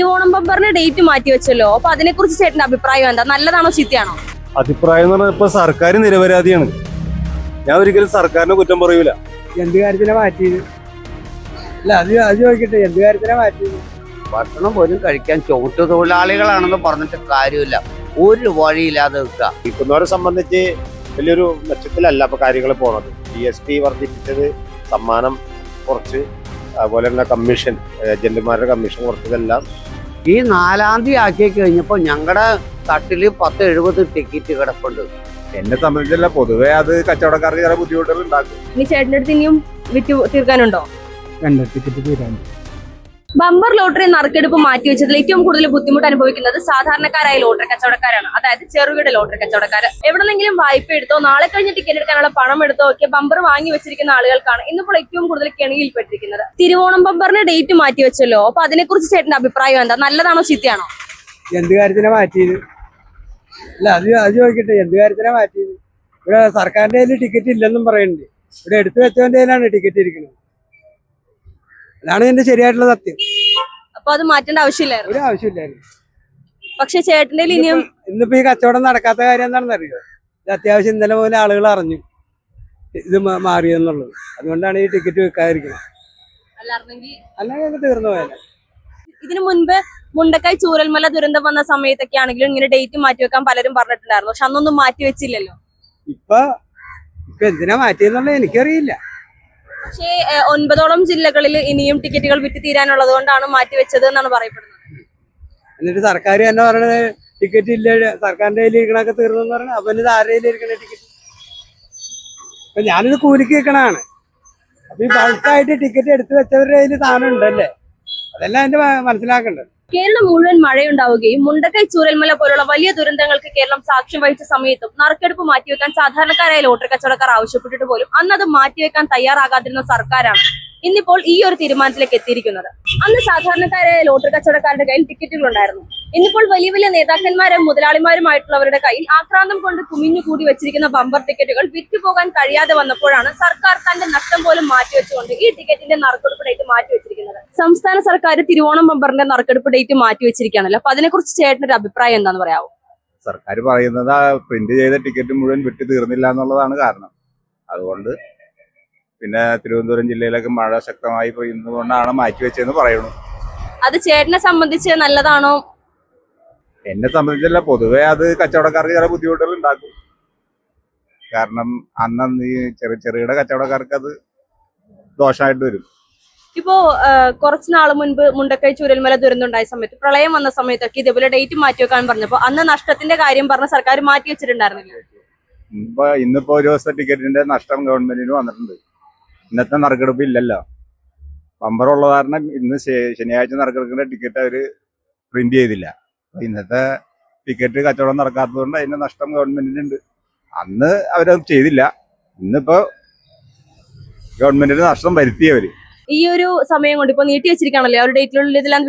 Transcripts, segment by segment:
Thiruvonam ബമ്പറിന് date മാറ്റി വെച്ചല്ലോ. അപ്പൊ അതിനെ കുറിച്ച് ചേട്ടന്റെ അഭിപ്രായം എന്താ? നല്ലതാണോ ചീത്തയാണോ? അഭിപ്രായം എന്ന് പറഞ്ഞാൽ ഇപ്പൊ സർക്കാർ നിരപരാധിയാണ്. ഞാൻ ഒരിക്കലും സർക്കാരിനെ കുറ്റം പറയൂല. എന്ത് കാര്യത്തിനാ മാറ്റിയത്? അല്ല അത് അത് ചോദിക്കട്ടെ എന്ത് കാര്യത്തിനാ മാറ്റിയത്? ഭക്ഷണം പോലും കഴിക്കാൻ ചോട്ടു തൊഴിലാളികളാണെന്ന് പറഞ്ഞിട്ട് കാര്യമില്ല. ഒരു വഴിയില്ലാതെ നിൽക്കുക. വിൽക്കുന്നവരെ സംബന്ധിച്ച് വലിയൊരു മെച്ചത്തിലല്ല ഇപ്പൊ കാര്യങ്ങൾ പോണത്. ജി എസ് ടി വർദ്ധിപ്പിച്ചത് സമ്മാനം കുറച്ച് അതുപോലെ തന്നെ കമ്മീഷൻ ഏജന്റുമാരുടെ കമ്മീഷൻ കുറച്ചതെല്ലാം. ഈ നാലാം തീയതി ആക്കി കഴിഞ്ഞപ്പോൾ ഞങ്ങളുടെ തട്ടിൽ പത്ത് എഴുപത് ടിക്കറ്റ് കിടപ്പുണ്ട്. എന്നെ സംബന്ധിച്ചല്ല പൊതുവെ അത് കച്ചവടക്കാർക്ക് ചില ബുദ്ധിമുട്ടുകൾ ഉണ്ടാക്കും. ഇനി ചേട്ടന്റെ അടുത്ത് ഇനിയും വിറ്റ് തീർക്കാനുണ്ടോ? രണ്ട് ടിക്കറ്റ് തീരാൻ ബമ്പർ ലോട്ടറി നറുക്കെടുപ്പ് മാറ്റി വെച്ചതിൽ ഏറ്റവും കൂടുതൽ ബുദ്ധിമുട്ട് അനുഭവിക്കുന്നത് സാധാരണക്കാരായ ലോട്ടറി കച്ചവടക്കാരാണ്. അതായത് ചെറുകിട ലോട്ടറി കച്ചവടക്കാർ എവിടെന്നെങ്കിലും വായ്പ എടുത്തോ നാളെ കഴിഞ്ഞ് ടിക്കറ്റ് എടുക്കാനുള്ള പണം എടുത്തോ ഒക്കെ ബമ്പർ വാങ്ങി വെച്ചിരിക്കുന്ന ആളുകൾക്കാണ് ഇന്നിപ്പോൾ ഏറ്റവും കൂടുതൽ കെണിയിൽപ്പെട്ടിരിക്കുന്നത്. തിരുവോണം ബമ്പറിന് ഡേറ്റ് മാറ്റി വെച്ചല്ലോ. അപ്പൊ അതിനെക്കുറിച്ച് ചേട്ടന്റെ അഭിപ്രായം എന്താ? നല്ലതാണോ ചീത്തയാണോ? എന്ത് കാര്യത്തിനാ മാറ്റിയത്? അല്ല എന്ത് കാര്യത്തിനാ മാറ്റിയത്? ഇവിടെ സർക്കാരിന്റെ ടിക്കറ്റ് ഇല്ലെന്നും പറയുന്നുണ്ട്. ഇവിടെ എടുത്തു വെച്ചവന്റെ ടിക്കറ്റ് ഇരിക്കുന്നത്. അതാണ് ഇതിന്റെ ശരിയായിട്ടുള്ള സത്യം. അപ്പൊ അത് മാറ്റേണ്ട ആവശ്യമില്ലായിരുന്നു. ഒരു ആവശ്യമില്ലായിരുന്നു. പക്ഷെ ചേട്ടന്റെ ഇനിയും ഇന്നിപ്പോ ഈ കച്ചവടം നടക്കാത്ത കാര്യം എന്താണെന്ന് അറിയോ ഇത് അത്യാവശ്യം ഇന്നലെ പോലെ ആളുകൾ അറിഞ്ഞു ഇത് മാറിയെന്നുള്ളത്. അതുകൊണ്ടാണ് ഈ ടിക്കറ്റ് വെക്കാതിരിക്കുന്നത് അല്ലെങ്കിൽ തീർന്നു പോയാലേ ഇതിനു മുൻപ് മുണ്ടക്കായ് ചൂരൽമല ദുരന്തം വന്ന സമയത്തൊക്കെ ആണെങ്കിലും ഇങ്ങനെ ഡേറ്റ് മാറ്റി വെക്കാൻ പലരും പറഞ്ഞിട്ടുണ്ടായിരുന്നു. പക്ഷെ അന്നൊന്നും മാറ്റി വെച്ചില്ലല്ലോ. ഇപ്പൊ ഇപ്പൊ എന്തിനാ മാറ്റിയെന്നുള്ളത് എനിക്കറിയില്ല. പക്ഷേ ഒൻപതോളം ജില്ലകളിൽ ഇനിയും ടിക്കറ്റുകൾ വിറ്റ് തീരാനുള്ളത് കൊണ്ടാണ് മാറ്റിവെച്ചത് എന്നാണ് പറയപ്പെടുന്നത്. എന്നിട്ട് സർക്കാർ തന്നെ പറയണത് ടിക്കറ്റ് ഇല്ല സർക്കാരിന്റെ കയ്യിൽ ഇരിക്കണൊക്കെ തീർന്നു പറഞ്ഞു അപ്പൊ ഇത് ആരുടെ ഇരിക്കണ ടിക്കറ്റ് അപ്പൊ ഞാനിത് കൂലിക്ക് വെക്കണാണ് അപ്പൊ ഈ ബൾക്കായിട്ട് ടിക്കറ്റ് എടുത്തു വെച്ചവരുടെ കയ്യിൽ സാധനം ഉണ്ടല്ലേ? അതെല്ലാം എന്റെ മനസ്സിലാക്കേണ്ടത് കേരളം മുഴുവൻ മഴയുണ്ടാവുകയും മുണ്ടക്കൈ ചൂരൽമല പോലുള്ള വലിയ ദുരന്തങ്ങൾക്ക് കേരളം സാക്ഷ്യം വഹിച്ച സമയത്തും നറുക്കെടുപ്പ് മാറ്റിവെക്കാൻ സാധാരണക്കാരായ ലോട്ടറി കച്ചവടക്കാർ ആവശ്യപ്പെട്ടിട്ട് പോലും അന്ന് അത് മാറ്റിവെക്കാൻ തയ്യാറാകാതിരുന്ന സർക്കാരാണ് ഇന്നിപ്പോൾ ഈ ഒരു തീരുമാനത്തിലേക്ക് എത്തിയിരിക്കുന്നത്. അന്ന് സാധാരണക്കാരായ ലോട്ടറി കച്ചവടക്കാരുടെ കയ്യിൽ ടിക്കറ്റുകൾ ഉണ്ടായിരുന്നു ഇന്നിപ്പോൾ വലിയ വലിയ നേതാക്കന്മാരും മുതലാളിമാരുമായിട്ടുള്ളവരുടെ കയ്യിൽ ആക്രാന്തം കൊണ്ട് കുമിഞ്ഞു കൂടി വെച്ചിരിക്കുന്ന ബമ്പർ ടിക്കറ്റുകൾ വിറ്റുപോകാൻ കഴിയാതെ വന്നപ്പോഴാണ് സർക്കാർ തന്റെ നഷ്ടം പോലും മാറ്റിവെച്ചുകൊണ്ട് ഈ ടിക്കറ്റിന്റെ നറുക്കെടുപ്പ് ഡേറ്റ് മാറ്റിവെച്ചിരിക്കുന്നത് സംസ്ഥാന സർക്കാർ തിരുവോണം ബമ്പറിന്റെ നറുക്കെടുപ്പ് ഡേറ്റ് മാറ്റിവെച്ചിരിക്കുകയാണല്ലോ അപ്പൊ അതിനെക്കുറിച്ച് ചേട്ടന്റെ അഭിപ്രായം എന്താന്ന് പറയാമോ സർക്കാർ പറയുന്നത് പ്രിന്റ് ചെയ്ത ടിക്കറ്റ് മുഴുവൻ വിട്ടു തീർന്നില്ല എന്നുള്ളതാണ് കാരണം. അതുകൊണ്ട് പിന്നെ തിരുവനന്തപുരം ജില്ലയിലൊക്കെ മഴ ശക്തമായി പെയ്യുന്നതുകൊണ്ടാണ് മാറ്റിവെച്ചതെന്ന് പറയുന്നു. അത് ചേട്ടനെ സംബന്ധിച്ച് നല്ലതാണോ എന്നെ സംബന്ധിച്ചല്ല പൊതുവെ അത് കച്ചവടക്കാർക്ക് ചില ബുദ്ധിമുട്ടുകൾ ഉണ്ടാക്കും. കാരണം അന്ന് ഈ ചെറിയ ചെറുകിട കച്ചവടക്കാർക്ക് അത് ദോഷമായിട്ട് വരും. ഇപ്പോ കുറച്ച് നാൾ മുൻപ് മുണ്ടക്കൈ ചൂരൽമല ദുരന്തമുണ്ടായ സമയത്ത് പ്രളയം വന്ന സമയത്തൊക്കെ ഇതേപോലെ ഡേറ്റ് മാറ്റി വെക്കാൻ പറഞ്ഞപ്പോ അന്ന് നഷ്ടത്തിന്റെ കാര്യം പറഞ്ഞ സർക്കാർ മാറ്റി വെച്ചിട്ടുണ്ടായിരുന്നില്ല? ഇപ്പൊ ഇന്നിപ്പോ ഒരു ദിവസത്തെ ടിക്കറ്റിന്റെ നഷ്ടം ഗവൺമെന്റിന് വന്നിട്ടുണ്ട്. ഇന്നത്തെ നറുക്കെടുപ്പ് ഇല്ലല്ലോ. പമ്പറുള്ള കാരണം ഇന്ന് ശനിയാഴ്ച നറുക്കെടുക്കുന്ന ടിക്കറ്റ് അവർ പ്രിന്റ് ചെയ്തില്ല. ഇന്നത്തെ ടിക്കറ്റ് കച്ചവടം നടക്കാത്തതുകൊണ്ട് അതിന്റെ നഷ്ടം ഗവൺമെന്റിനുണ്ട്. അന്ന് അവരത് ചെയ്തില്ല. ഇന്നിപ്പോ ഗവൺമെന്റിന് നഷ്ടം വരുത്തിയവര്. ഈ ഒരു സമയം കൊണ്ട് ഇപ്പൊ നീട്ടി വെച്ചിരിക്കാണല്ലോ ആ ഒരു ഡേറ്റിനുള്ളിൽ ഇതെല്ലാം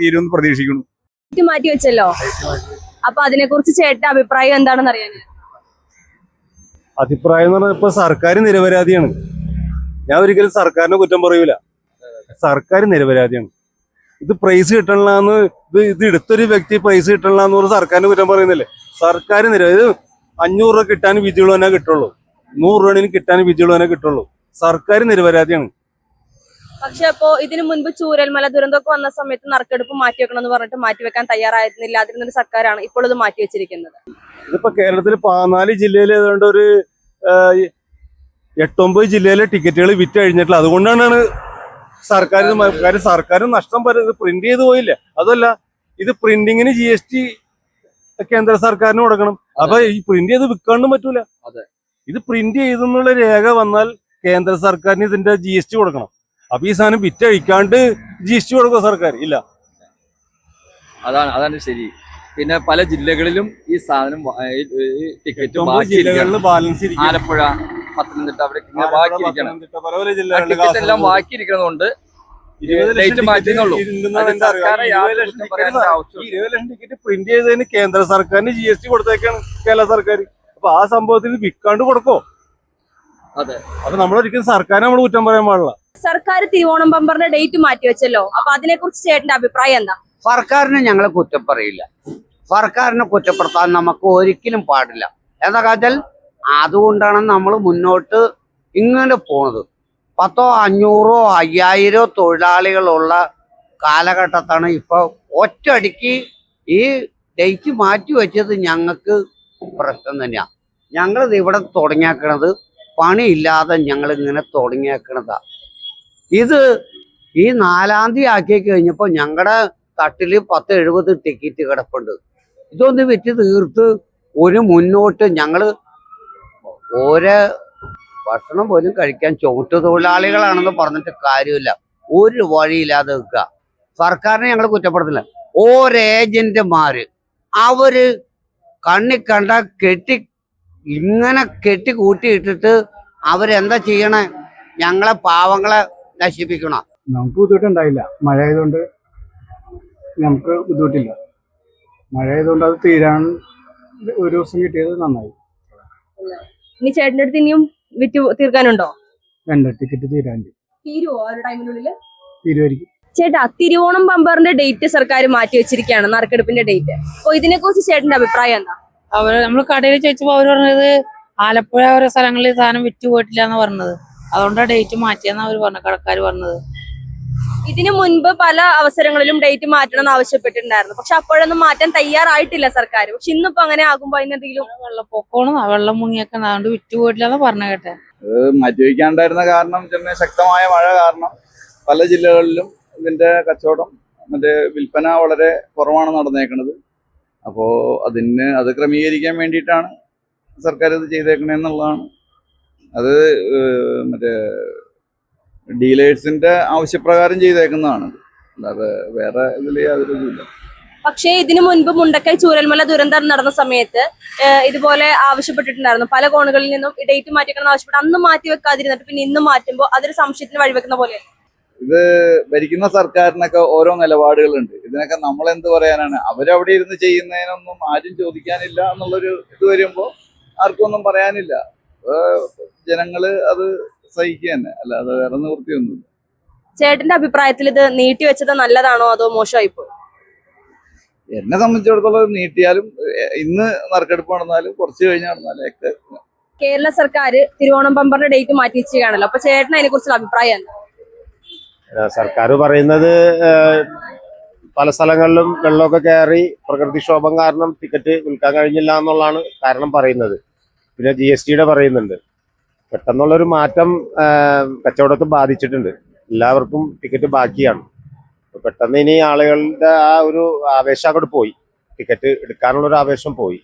തീരുമെന്ന് പ്രതീക്ഷിക്കുന്നു. മാറ്റി വെച്ചല്ലോ. അപ്പൊ അതിനെ കുറിച്ച് ചേട്ടന്റെ അഭിപ്രായം എന്താണെന്ന് അറിയാൻ അഭിപ്രായം എന്ന് പറഞ്ഞാൽ ഇപ്പൊ സർക്കാർ നിരപരാധിയാണ്. ഞാൻ ഒരിക്കലും സർക്കാരിനെ കുറ്റം പറയൂല. സർക്കാർ നിരപരാധിയാണ്. ഇത് പ്രൈസ് കിട്ടണില്ലാന്ന് ഇത് ഇത് എടുത്തൊരു വ്യക്തി പ്രൈസ് കിട്ടണില്ലാന്ന് പറഞ്ഞ് സർക്കാരിന് കുറ്റം പറയുന്നില്ലേ? സർക്കാർ നിര ഇത് അഞ്ഞൂറ് രൂപ കിട്ടാൻ വിജികളുവനെ കിട്ടുള്ളൂ. നൂറ് രൂപ കിട്ടാൻ വിജികളുവനെ കിട്ടുള്ളൂ. സർക്കാർ നിരപരാധിയാണ്. പക്ഷെ അപ്പോ ഇതിനു മുൻപ് ചൂരൽമല ദുരന്തമൊക്കെ വന്ന സമയത്ത് നറുക്കെടുപ്പ് മാറ്റിവെക്കണം എന്ന് പറഞ്ഞിട്ട് മാറ്റിവെക്കാൻ തയ്യാറായിരുന്നില്ല. അതിരുന്നൊരു സർക്കാരാണ് ഇപ്പോൾ ഇത് മാറ്റി വെച്ചിരിക്കുന്നത്. ഇതിപ്പോ കേരളത്തിൽ പതിനാല് ജില്ലയിൽ ഏതാണ്ട് ഒരു എട്ടൊമ്പത് ജില്ലയിലെ ടിക്കറ്റുകൾ വിറ്റ് കഴിഞ്ഞിട്ടില്ല അതുകൊണ്ടാണ് സർക്കാർ ഇത് കാര്യം സർക്കാർ നഷ്ടം പറയുന്നത് പ്രിന്റ് ചെയ്ത് പോയില്ല? അതല്ല ഇത് പ്രിന്റിങ്ങിന് ജി എസ് ടി കേന്ദ്ര സർക്കാരിന് കൊടുക്കണം. അപ്പൊ ഈ പ്രിന്റ് ചെയ്ത് വിൽക്കാണ്ടും പറ്റൂല. അതെ. ഇത് പ്രിന്റ് ചെയ്തെന്നുള്ള രേഖ വന്നാൽ കേന്ദ്ര സർക്കാരിന് ഇതിന്റെ ജി എസ് ടി കൊടുക്കണം. അപ്പൊ ഈ സാധനം വിറ്റഴിക്കാണ്ട് ജി എസ് ടി കൊടുക്കുക സർക്കാർ? ഇല്ല. അതാണ് അതാണ് ശരി. പിന്നെ പല ജില്ലകളിലും ഈ സാധനം ടിക്കറ്റ് ബാലൻസ് ആലപ്പുഴ പത്തനംതിട്ട അവിടെ ഇങ്ങനെ ബാക്കിയിരിക്കണം ടിക്കറ്റ് എല്ലാം ബാക്കിയിരിക്കുന്നതുകൊണ്ട് ലക്ഷം ഡേറ്റ് ഇരുപത് ലക്ഷം ടിക്കറ്റ് പ്രിന്റ് ചെയ്തതിന് കേന്ദ്ര സർക്കാരിന് ജി എസ് ടി കൊടുത്തേക്കാണ് കേരള സർക്കാർ അപ്പൊ ആ സംഭവത്തിന് വിൽക്കാണ്ട് കൊടുക്കോ? അതെ. അപ്പൊ നമ്മളൊരിക്കലും സർക്കാർ നമ്മൾ കുറ്റം പറയാൻ പാടില്ല. സർക്കാർ തിരുവോണം പമ്പറിന്റെ ഡേറ്റ് മാറ്റി വെച്ചല്ലോ. അപ്പൊ അതിനെ കുറിച്ച് ചേട്ടന്റെ അഭിപ്രായം എന്താ? സർക്കാരിനെ ഞങ്ങളെ കുറ്റം പറയില്ല. സർക്കാരിനെ കുറ്റപ്പെടുത്താൻ നമുക്ക് ഒരിക്കലും പാടില്ല. എന്താ വെച്ചാൽ അതുകൊണ്ടാണ് നമ്മൾ മുന്നോട്ട് ഇങ്ങനെ പോണത്. പത്തോ അഞ്ഞൂറോ അയ്യായിരോ തൊഴിലാളികളുള്ള കാലഘട്ടത്താണ് ഇപ്പോൾ ഒറ്റടിക്ക് ഈ ഡേറ്റ് മാറ്റി വെച്ചത് ഞങ്ങൾക്ക് പ്രശ്നം തന്നെയാണ് ഞങ്ങളിത് ഇവിടെ തുടങ്ങിയേക്കണത് പണിയില്ലാതെ ഞങ്ങൾ ഇങ്ങനെ തുടങ്ങിയേക്കണതാ. ഇത് ഈ നാലാം തീയതി ആക്കി കഴിഞ്ഞപ്പോൾ ഞങ്ങളുടെ തട്ടിൽ പത്ത് എഴുപത് ടിക്കറ്റ് കിടപ്പുണ്ട്. ഇതൊന്ന് വിറ്റ് തീർത്ത് ഒരു മുന്നോട്ട് ഞങ്ങൾ ഓരോ ഭക്ഷണം പോലും കഴിക്കാൻ ചുവട്ടു തൊഴിലാളികളാണെന്ന് പറഞ്ഞിട്ട് കാര്യമില്ല. ഒരു വഴിയില്ലാതെ നിൽക്കുക. സർക്കാരിനെ ഞങ്ങൾ കുറ്റപ്പെടുത്തില്ല ഓരോ ഏജന്റുമാര് അവർ കണ്ണി കണ്ട കെട്ടി ഇങ്ങനെ കെട്ടി കൂട്ടിയിട്ടിട്ട് അവരെന്താ ചെയ്യണേ? ഞങ്ങളെ പാവങ്ങളെ നശിപ്പിക്കണം. നമുക്ക് ബുദ്ധിമുട്ടുണ്ടായില്ല. മഴ ആയതുകൊണ്ട് നമുക്ക് ബുദ്ധിമുട്ടില്ല. മഴ ആയതുകൊണ്ട് അത് തീരാൻ ഒരു ദിവസം കിട്ടിയത് നന്നായി. ഇനി ചേട്ടന്റെ അടുത്ത് ഇനിയും വിറ്റ് തീർക്കാനുണ്ടോ? രണ്ട് ടിക്കറ്റ് തീരാൻ. തീരുവോ ആ ഒരു ടൈമിനുള്ളിൽ തീരുമായിരിക്കും ചേട്ടാ തിരുവോണം ബമ്പറിന്റെ ഡേറ്റ് സർക്കാർ മാറ്റി വെച്ചിരിക്കുകയാണ് നറുക്കെടുപ്പിന്റെ ഡേറ്റ് അപ്പൊ ഇതിനെ കുറിച്ച് ചേട്ടന്റെ അഭിപ്രായം എന്താ? അവർ നമ്മൾ കടയിൽ ചോദിച്ചപ്പോ അവർ പറഞ്ഞത് ആലപ്പുഴ ഓരോ സ്ഥലങ്ങളിൽ സാധനം വിറ്റ് പോയിട്ടില്ല എന്ന് പറഞ്ഞത്. അതുകൊണ്ടാണ് ഡേറ്റ് മാറ്റിയെന്നാ അവർ പറഞ്ഞത് കടക്കാർ പറഞ്ഞത്. ഇതിനു മുൻപ് പല അവസരങ്ങളിലും ഡേറ്റ് മാറ്റണം എന്ന് ആവശ്യപ്പെട്ടിട്ടുണ്ടായിരുന്നു. പക്ഷെ അപ്പോഴൊന്നും മാറ്റാൻ തയ്യാറായിട്ടില്ല സർക്കാർ പക്ഷെ ഇന്നിപ്പോ അങ്ങനെ ആകുമ്പോ അതിനെന്തെങ്കിലും വെള്ളപ്പൊക്കമാണ് വെള്ളം മുങ്ങിയൊക്കെ അതുകൊണ്ട് വിറ്റുപോയിട്ടില്ല എന്ന് പറഞ്ഞു കേട്ടെ. മാറ്റിവെക്കാണ്ടായിരുന്ന കാരണം ചെറിയ ശക്തമായ മഴ കാരണം പല ജില്ലകളിലും ഇതിന്റെ കച്ചവടം മറ്റേ വിൽപ്പന വളരെ കുറവാണ് നടന്നേക്കുന്നത് അപ്പോൾ അതിന് അത് ക്രമീകരിക്കാൻ വേണ്ടിയിട്ടാണ് സർക്കാർ ഇത് ചെയ്തേക്കണേന്നുള്ളതാണ്. അത് മറ്റേ ഡീലേഴ്സിന്റെ ആവശ്യപ്രകാരം ചെയ്തേക്കുന്നതാണ്. അല്ലാതെ വേറെ ഇതിൽ യാതൊരു പക്ഷേ ഇതിനു മുൻപ് മുണ്ടക്കൈ ചൂരൽമല ദുരന്തം നടന്ന സമയത്ത് ഇതുപോലെ ആവശ്യപ്പെട്ടിട്ടുണ്ടായിരുന്നു. പല കോണുകളിൽ നിന്നും ഡേറ്റ് മാറ്റിക്കണം ആവശ്യപ്പെട്ട് അന്ന് മാറ്റി വെക്കാതിരുന്നിട്ട് പിന്നെ ഇന്ന് മാറ്റുമ്പോൾ അതൊരു സംശയത്തിന് വഴിവെക്കുന്ന പോലെ ഭരിക്കുന്ന സർക്കാരിനൊക്കെ ഓരോ നിലപാടുകളുണ്ട്. ഇതിനൊക്കെ നമ്മൾ എന്ത് പറയാനാണ്? അവരവിടെ ഇരുന്ന് ചെയ്യുന്നതിനൊന്നും ആരും ചോദിക്കാനില്ല എന്നുള്ളൊരു ഇത് വരുമ്പോൾ ആർക്കും ഒന്നും പറയാനില്ല. ജനങ്ങൾ അത് സഹിക്കുക തന്നെ. അല്ലാതെ വേറെ നിവൃത്തിയൊന്നുമില്ല ചേട്ടന്റെ അഭിപ്രായത്തിൽ ഇത് നീട്ടിവെച്ചത് നല്ലതാണോ അതോ മോശമായി പോയി? എന്നെ സംബന്ധിച്ചിടത്തോളം നീട്ടിയാലും ഇന്ന് നറുക്കെടുപ്പ് നടന്നാലും കുറച്ച് കഴിഞ്ഞ് നടന്നാലും ഒക്കെ കേരള സർക്കാർ തിരുവോണം പമ്പറിന്റെ ഡേറ്റ് മാറ്റി വെച്ചിരിക്കുകയാണല്ലോ. അപ്പൊ ചേട്ടന് അതിനെ കുറിച്ചുള്ള അഭിപ്രായം എന്താ? സർക്കാർ പറയുന്നത് പല സ്ഥലങ്ങളിലും വെള്ളമൊക്കെ കയറി പ്രകൃതിക്ഷോഭം കാരണം ടിക്കറ്റ് വിൽക്കാൻ കഴിഞ്ഞില്ല എന്നുള്ളതാണ് കാരണം പറയുന്നത്. പിന്നെ ജി എസ് ടിയുടെ പറയുന്നുണ്ട്. പെട്ടെന്നുള്ളൊരു മാറ്റം കച്ചവടത്തെ ബാധിച്ചിട്ടുണ്ട്. എല്ലാവർക്കും ടിക്കറ്റ് ബാക്കിയാണ്. പെട്ടെന്ന് ഇനി ആളുകളുടെ ആ ഒരു ആവേശം അങ്ങോട്ട് പോയി. ടിക്കറ്റ് എടുക്കാനുള്ള ഒരു ആവേശം പോയി.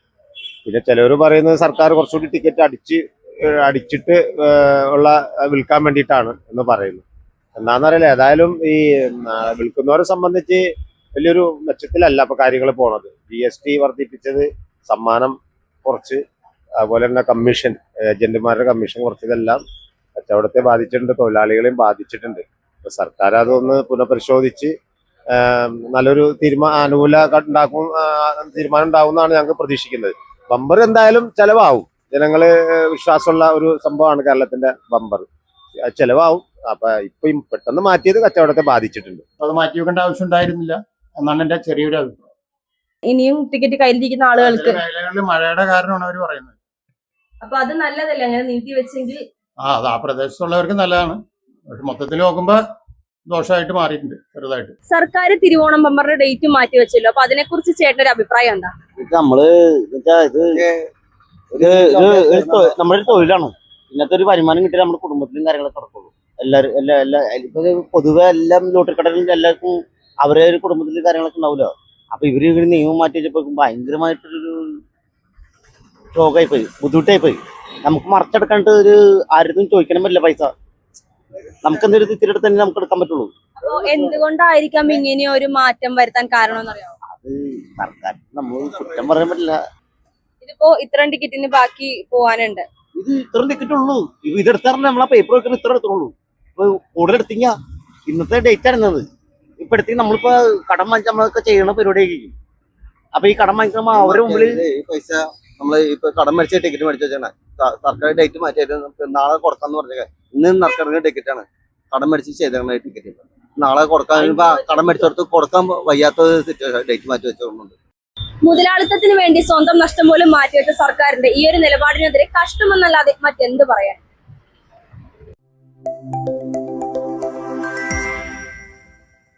പിന്നെ ചിലവർ പറയുന്നത് സർക്കാർ കുറച്ചുകൂടി ടിക്കറ്റ് അടിച്ച് അടിച്ചിട്ട് ഉള്ള വിൽക്കാൻ വേണ്ടിയിട്ടാണ് എന്ന് പറയുന്നു എന്താണെന്നറിയില്ല ഏതായാലും ഈ വിൽക്കുന്നവരെ സംബന്ധിച്ച് വലിയൊരു മെച്ചത്തിലല്ല ഇപ്പൊ കാര്യങ്ങൾ പോണത്. ജി എസ് ടി വർദ്ധിപ്പിച്ചത് സമ്മാനം കുറച്ച് അതുപോലെ തന്നെ കമ്മീഷൻ ഏജന്റുമാരുടെ കമ്മീഷൻ കുറച്ചതെല്ലാം കച്ചവടത്തെ ബാധിച്ചിട്ടുണ്ട് തൊഴിലാളികളെയും ബാധിച്ചിട്ടുണ്ട്. അപ്പൊ സർക്കാർ അതൊന്ന് പുനഃപരിശോധിച്ച് നല്ലൊരു തീരുമാന അനുകൂല ഉണ്ടാക്കും തീരുമാനം ഉണ്ടാവും എന്നാണ് ഞങ്ങൾക്ക് പ്രതീക്ഷിക്കുന്നത്. ബമ്പർ എന്തായാലും ചെലവാകും. ജനങ്ങൾ വിശ്വാസമുള്ള ഒരു സംഭവമാണ് കേരളത്തിന്റെ ബമ്പർ. ചെലവാകും. അപ്പൊ ഇപ്പൊ പെട്ടെന്ന് മാറ്റിയത് കച്ചവടത്തെ ബാധിച്ചിട്ടുണ്ട്. അത് മാറ്റി വെക്കേണ്ട ആവശ്യം ഉണ്ടായിരുന്നില്ല. എന്നാണ് എന്റെ ചെറിയൊരു അഭിപ്രായം. ഇനിയും ടിക്കറ്റ് കയ്യിലിരിക്കുന്ന ആളുകൾക്ക് മഴയുടെ കാരണമാണ് അവർ പറയുന്നത്. അപ്പൊ അത് നല്ലതല്ലേ അങ്ങനെ നീട്ടി വെച്ചെങ്കിൽ? ആ അത് ആ പ്രദേശത്തുള്ളവർക്ക് നല്ലതാണ്. പക്ഷെ മൊത്തത്തിൽ നോക്കുമ്പോ ദോഷമായിട്ട് മാറിയിട്ടുണ്ട് ചെറുതായിട്ട്. സർക്കാർ തിരുവോണം ബമ്പറിന്റെ ഡേറ്റ് മാറ്റി വെച്ചല്ലോ. അപ്പൊ അതിനെ കുറിച്ച് ചേട്ടന്റെ ഒരു അഭിപ്രായം എന്താ? ഇത് നമ്മൾ ഇത് നമ്മുടെ ഒരു തൊഴിലാണ്. ഇന്നത്തെ ഒരു വരുമാനം കിട്ടിയാൽ നമ്മുടെ കുടുംബത്തിലും കാര്യങ്ങളൊക്കെ നടക്കുള്ളൂ. എല്ലാവരും എല്ലാ എല്ലാ ഇപ്പൊ പൊതുവെ എല്ലാം ലോട്ടറി കടകളിലും എല്ലാവർക്കും അവരെ ഒരു കുടുംബത്തിലും കാര്യങ്ങളൊക്കെ ഉണ്ടാവില്ല അപ്പൊ ഇവർ ഇവർ നിയമം മാറ്റി വെച്ചപ്പോ ഭയങ്കരമായിട്ടൊരു ഷോക്കായി പോയി ബുദ്ധിമുട്ടായി പോയി നമുക്ക് മറച്ചെടുക്കാണ്ട് ഒരു ആരും ചോദിക്കണം പറ്റില്ല പൈസ. നമുക്ക് എന്തൊരു തിരിച്ചെടുത്ത് തന്നെ നമുക്ക് എടുക്കാൻ പറ്റുള്ളൂ. എന്തുകൊണ്ടായിരിക്കാം ഇങ്ങനെ ഒരു മാറ്റം വരുത്താൻ കാരണം അത് സർക്കാർ നമ്മൾ കുറ്റം പറയാൻ പറ്റില്ല. ഇതിപ്പോ ഇത്രയും ടിക്കറ്റിന് ബാക്കി പോവാനുണ്ട്. ഇത് ഇത്ര ടിക്കറ്റ് ഉള്ളൂ ഇത് ഇതെടുത്താറില്ല നമ്മളെ പേപ്പർ വെക്കുന്ന ഇത്ര എടുത്തുള്ളൂ. ഇപ്പൊ കൂടുതൽ എടുത്തിങ്ങ. ഇന്നത്തെ ഡേറ്റ് ആയിരുന്നത് ഇപ്പൊ എടുത്തി നമ്മളിപ്പോ കടം വാങ്ങിച്ച നമ്മളൊക്കെ ചെയ്യണ പരിപാടിയായിരിക്കും. അപ്പൊ ഈ കടം വാങ്ങിക്കുമ്പോ അവരുടെ മുമ്പിൽ ഈ പൈസ നമ്മൾ ഇപ്പൊ കടം മേടിച്ച ടിക്കറ്റ് മേടിച്ച സർക്കാർ ഡേറ്റ് മാറ്റിയത് നമുക്ക് നാളെ കൊടുക്കാന്ന് പറഞ്ഞേ ഇന്ന് നടക്കണ ടിക്കറ്റ് ആണ്. കടം മേടിച്ച് ചെയ്തേക്കുന്ന ടിക്കറ്റ് നാളെ കൊടുക്കാൻ കടം മേടിച്ചെടുത്ത് കൊടുക്കാൻ വയ്യാത്ത സിറ്റുവേഷൻ ഡേറ്റ് മാറ്റി വെച്ചോണ്ട് മുതലാളിത്തത്തിന് വേണ്ടി സ്വന്തം നഷ്ടം പോലും മാറ്റിവെച്ച സർക്കാരിന്റെ ഈ ഒരു നിലപാടിനെതിരെ കഷ്ടമെന്നല്ലാതെ മറ്റെന്ത് പറയാൻ?